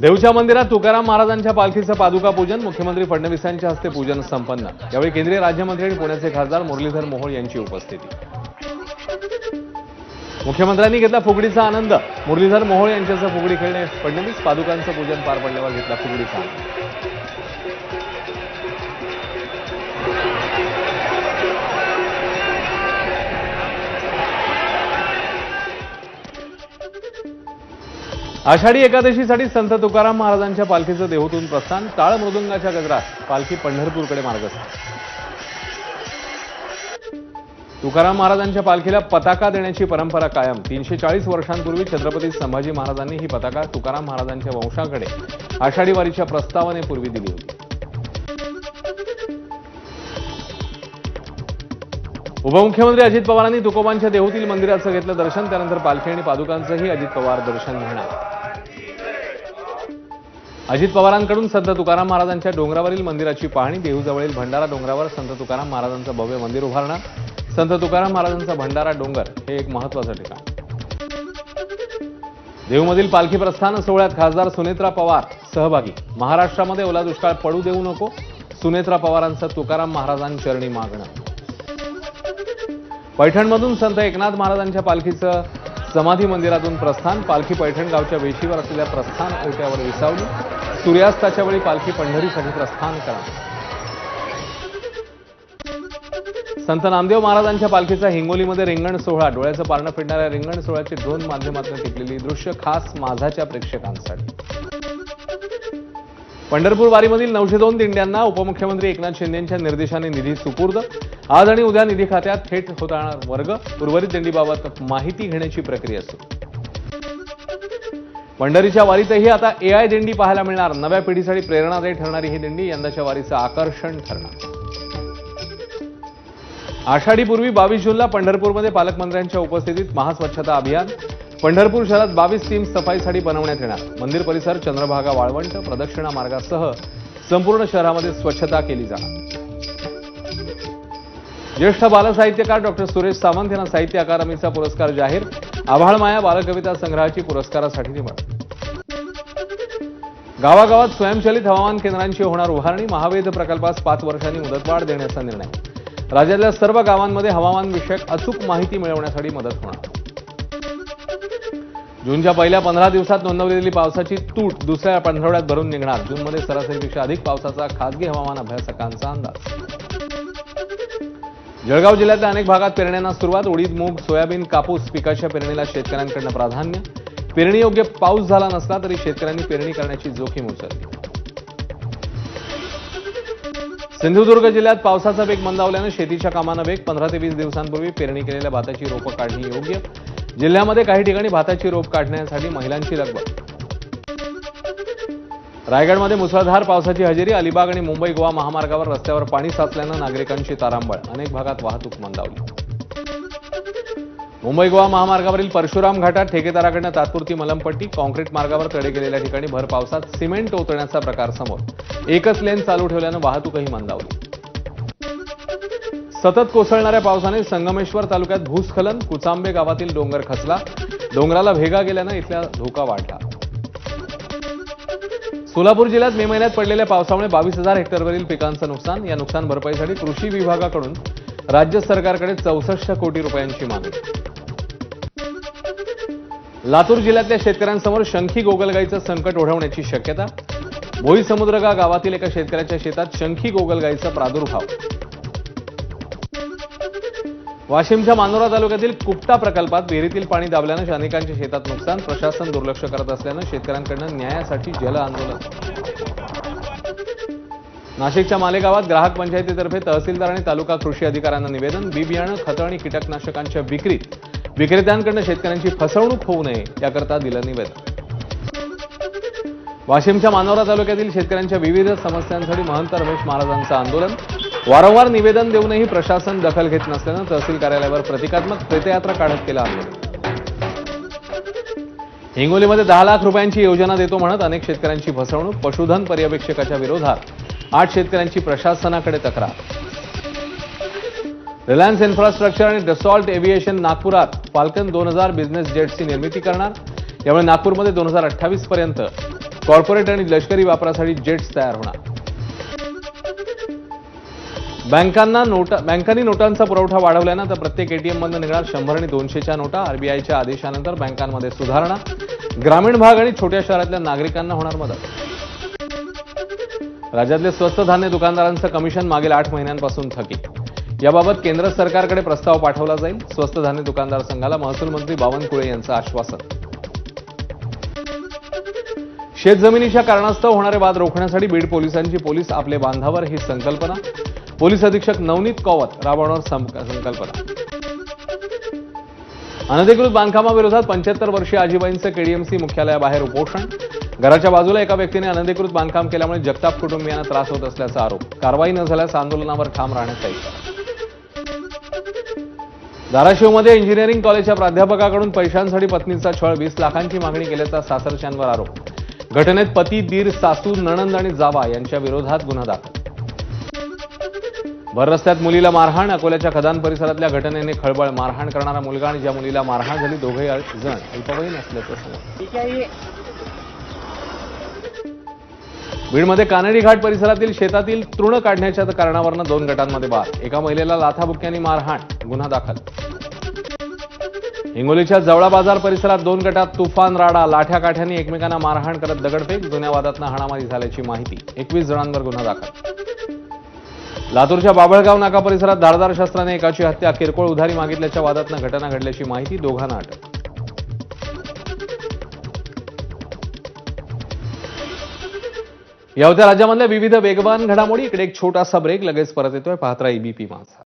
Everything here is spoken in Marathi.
देऊच्या मंदिरात तुकाराम महाराजांच्या पालखीचं पादुका पूजन मुख्यमंत्री फडणवीसांच्या हस्ते पूजन संपन्न. यावेळी केंद्रीय राज्यमंत्री आणि पुण्याचे खासदार मुरलीधर मोहोळ यांची उपस्थिती. मुख्यमंत्र्यांनी घेतला फुगडीचा आनंद. मुरलीधर मोहोळ यांच्यासह फुगडी खेळणे फडणवीस पादुकांचं पूजन पार पडल्यावर घेतला फुगडीचा आनंद. आषाढी एकादशीसाठी संत तुकाराम महाराजांच्या पालखीचं देहूतून प्रस्थान टाळ मृदुंगाच्या गजरात पालखी पंढरपूरकडे मार्गस्थ. तुकाराम महाराजांच्या पालखीला पताका देण्याची परंपरा कायम. तीनशे चाळीस वर्षांपूर्वी छत्रपती संभाजी महाराजांनी ही पताका तुकाराम महाराजांच्या वंशाकडे आषाढी वारीच्या प्रस्तावनेपूर्वी दिली होती. उपमुख्यमंत्री अजित पवारांनी तुकोबांच्या देहूतील मंदिराचं घेतलं दर्शन त्यानंतर पालखी आणि पादुकांचंही अजित पवार दर्शन घेणार. अजित पवारांकडून संत तुकाराम महाराजांच्या डोंगरावरील मंदिराची पाहणी देहूजवळील भंडारा डोंगरावर संत तुकाराम महाराजांचं भव्य मंदिर उभारणं संत तुकाराम महाराजांचा भंडारा डोंगर हे एक महत्वाचं ठिकाण. देहूमधील पालखी प्रस्थान सोहळ्यात खासदार सुनेत्रा पवार सहभागी. महाराष्ट्रामध्ये ओला दुष्काळ पडू देऊ नको सुनेत्रा पवारांचं तुकाराम महाराजांचरणी मागणं. पैठणमधून संत एकनाथ महाराजांच्या पालखीचं समाधी मंदिरातून प्रस्थान पालखी पैठण गावच्या वेशीवर असलेल्या प्रस्थान ओट्यावर विसावली. सूर्यास्ताच्या वेळी पालखी पंढरीसाठी प्रस्थान करा. संत नामदेव महाराजांच्या पालखीचा हिंगोलीमध्ये रिंगण सोहळा. डोळ्याचं पारणं फिरणाऱ्या रिंगण सोहळ्याची ड्रोन माध्यमातून टिपलेली दृश्य खास माझाच्या प्रेक्षकांसाठी. पंढरपूर वारीमधील नऊशे दोन दिंड्यांना उपमुख्यमंत्री एकनाथ शिंदेंच्या निर्देशाने निधी सुपूर्द. आज आणि उद्या निधी खात्यात थेट होताना वर्ग. उर्वरित दिंडीबाबत माहिती घेण्याची प्रक्रिया सुरू. पंढरीच्या वारीतही आता एआय दिंडी पाहायला मिळणार. नव्या पिढीसाठी प्रेरणादायी ठरणारी ही दिंडी यंदाच्या वारीचं आकर्षण ठरणार. आषाढीपूर्वी बावीस जूनला पंढरपूरमध्ये पालकमंत्र्यांच्या उपस्थितीत महास्वच्छता अभियान. पंढरपूर शहरात बावीस टीम सफाईसाठी बनवण्यात येणार. मंदिर परिसर चंद्रभागा वाळवंट प्रदक्षिणा मार्गासह संपूर्ण शहरामध्ये स्वच्छता केली जाणार. ज्येष्ठ बालसाहित्यकार डॉक्टर सुरेश सावंत यांना साहित्य अकादमीचा पुरस्कार जाहीर. आभाळमाया बालकविता संग्रहाची पुरस्कारासाठी निवड. गावागावात स्वयंचलित हवामान केंद्रांची होणार उभारणी. महावेध प्रकल्पास पाच वर्षांनी मुदतवाढ देण्याचा निर्णय. राज्यातल्या सर्व गावांमध्ये हवामान विषयक अचूक माहिती मिळवण्यासाठी मदत होणार. जूनच्या पहिल्या पंधरा दिवसात नोंदवलेली पावसाची तूट दुसऱ्या पंधरवड्यात भरून निघणार. जूनमध्ये सरासरीपेक्षा अधिक पावसाचा खासगी हवामान अभ्यासकांचा अंदाज. जळगाव जिल्ह्यातल्या अनेक भागात पेरण्यांना सुरुवात उडीद मूग सोयाबीन कापूस पिकाच्या पेरणीला शेतकऱ्यांकडनं प्राधान्य. पेरणीयोग्य पाऊस झाला नसला तरी शेतकऱ्यांनी पेरणी करण्याची जोखीम उचलली. सिंधुदुर्ग जिल्ह्यात पावसाचा वेग मंदावल्यानं शेतीच्या कामानं वेग पंधरा ते वीस दिवसांपूर्वी पेरणी केलेल्या भाताची रोपं काढणी योग्य. जिल्ह्यामध्ये काही ठिकाणी भाताची रोप काढण्यासाठी महिलांची लगबग. रायगडमध्ये मुसळधार पावसाची हजेरी अलिबाग आणि मुंबई गोवा महामार्गावर रस्त्यावर पाणी साचल्यानं नागरिकांची तारांबळ. अनेक भागात वाहतूक मंदावली. मुंबई गोवा महामार्गावरील परशुराम घाटात ठेकेदाराकडनं तात्पुरती मलमपट्टी कॉन्क्रीट मार्गावर तडे गेलेल्या ठिकाणी भर पावसात सिमेंट ओतण्याचा प्रकार समोर. एकच लेन चालू ठेवल्यानं वाहतूकही मंदावली. सतत कोसळणाऱ्या पावसाने संगमेश्वर तालुक्यात भूस्खलन कुचांबे गावातील डोंगर खचला. डोंगराला भेगा गेल्यानं इथला धोका वाढला. सोलापूर जिल्ह्यात मे महिन्यात पडलेल्या पावसामुळे बावीस हजार हेक्टरवरील पिकांचं नुकसान. या नुकसान भरपाईसाठी कृषी विभागाकडून राज्य सरकारकडे चौसष्ट कोटी रुपयांची मागणी. लातूर जिल्ह्यातल्या शेतकऱ्यांसमोर शंखी गोगलगाईचं संकट ओढवण्याची शक्यता. भोई समुद्रगा गावातील एका शेतकऱ्याच्या शेतात शंखी गोगलगाईचा प्रादुर्भाव. वाशिमच्या मानोरा तालुक्यातील कुपटा प्रकल्पात विहिरीतील पाणी दाबल्यानं अनेकांच्या शेतात नुकसान प्रशासन दुर्लक्ष करत असल्यानं शेतकऱ्यांकडनं न्यायासाठी जल आंदोलन. नाशिकच्या मालेगावात ग्राहक पंचायतीतर्फे तहसीलदार आणि तालुका कृषी अधिकाऱ्यांना निवेदन बी बियाणं खतं आणि कीटकनाशकांच्या विक्रीत. विक्रेत्यांकडनं शेतकऱ्यांची फसवणूक होऊ नये याकरता दिलं निवेदन. वाशिमच्या मानोरा तालुक्यातील शेतकऱ्यांच्या विविध समस्यांसाठी महंत रमेश महाराजांचं आंदोलन. वारंवार निवेदन देऊनही प्रशासन दखल घेत नसल्यानं तहसील कार्यालयावर प्रतिकात्मक प्रेतयात्रा काढत केला आंदोलन हिंगोलीमध्ये दहा लाख रुपयांची योजना देतो म्हणत अनेक शेतकऱ्यांची फसवणूक पशुधन पर्यवेक्षकाच्या विरोधात. आठ शेतकऱ्यांची प्रशासनाकडे तक्रार. रिलायन्स इन्फ्रास्ट्रक्चर आणि डसॉल्ट एव्हिएशन नागपुरात फाल्कन दोन हजार बिझनेस जेट्सची निर्मिती करणार. यामुळे नागपूरमध्ये दोन हजार अठ्ठावीस पर्यंत कॉर्पोरेट आणि लष्करी वापरासाठी जेट्स तयार होणार. बँकांना नोटा बँकांनी नोटांचा पुरवठा वाढवल्यानं तर प्रत्येक एटीएममधून निघणार शंभर आणि दोनशेच्या नोटा. आरबीआयच्या आदेशानंतर बँकांमध्ये सुधारणा. ग्रामीण भाग आणि छोट्या शहरातल्या नागरिकांना होणार मदत. राज्यातले स्वस्त धान्य दुकानदारांचं कमिशन मागील आठ महिन्यांपासून थकीत याबाबत केंद्र सरकारकडे प्रस्ताव पाठवला जाईल. स्वस्त धान्य दुकानदार संघाला महसूल मंत्री बावनकुळे यांचं आश्वासन. शेतजमिनीच्या कारणास्तव होणारे वाद रोखण्यासाठी बीड पोलिसांची पोलीस आपले बांधावर ही संकल्पना. पोलीस अधीक्षक नवनीत कौवत राबवणार संकल्पना. अनधिकृत बांधकामाविरोधात पंच्याहत्तर वर्षीय आजीबाईंचं केडीएमसी मुख्यालयाबाहेर उपोषण. घराच्या बाजूला एका व्यक्तीने अनधिकृत बांधकाम केल्यामुळे जगताप कुटुंबियांना त्रास होत असल्याचा आरोप. कारवाई न झाल्यास आंदोलनावर ठाम राहण्याचा इशारा. धाराशिवमध्ये इंजिनिअरिंग कॉलेजच्या प्राध्यापकाकडून पैशांसाठी पत्नीचा छळ वीस लाखांची मागणी केल्याचा सासरच्यांवर आरोप. घटनेत पती दीर सासू नणंद आणि जावा यांच्या विरोधात गुन्हा दाखल. भर रस्त्यात मुलीला मारहाण अकोल्याच्या खदान परिसरातल्या घटनेने खळबळ मारहाण करणारा मुलगा आणि ज्या मुलीला मारहाण झाली दोघे जण अल्पवयीन असल्याचं समोर. बीडमध्ये कानडी घाट परिसरातील शेतातील तृण काढण्याच्या कारणावरनं दोन गटांमध्ये वाद. एका महिलेला लाथाबुक्क्यांनी मारहाण गुन्हा दाखल. हिंगोलीच्या जवळा बाजार परिसरात दोन गटात तुफान राडा लाठ्या काठ्यांनी एकमेकांना मारहाण करत दगडफेक जुन्या वादातनं हाणामारी झाल्याची माहिती. एकवीस जणांवर गुन्हा दाखल. लातूरच्या बाबळगाव नाका परिसरात धारदार शस्त्राने एकाची हत्या किरकोळ उधारी मागितल्याच्या वादातनं घटना घडल्याची माहिती दोघांना अटक या होत्या राज्यामधल्या विविध वेगवान घडामोडी. इकडे एक छोटासा ब्रेक लगेच परत येतोय. पाहत्रा राहा एबीपी माझा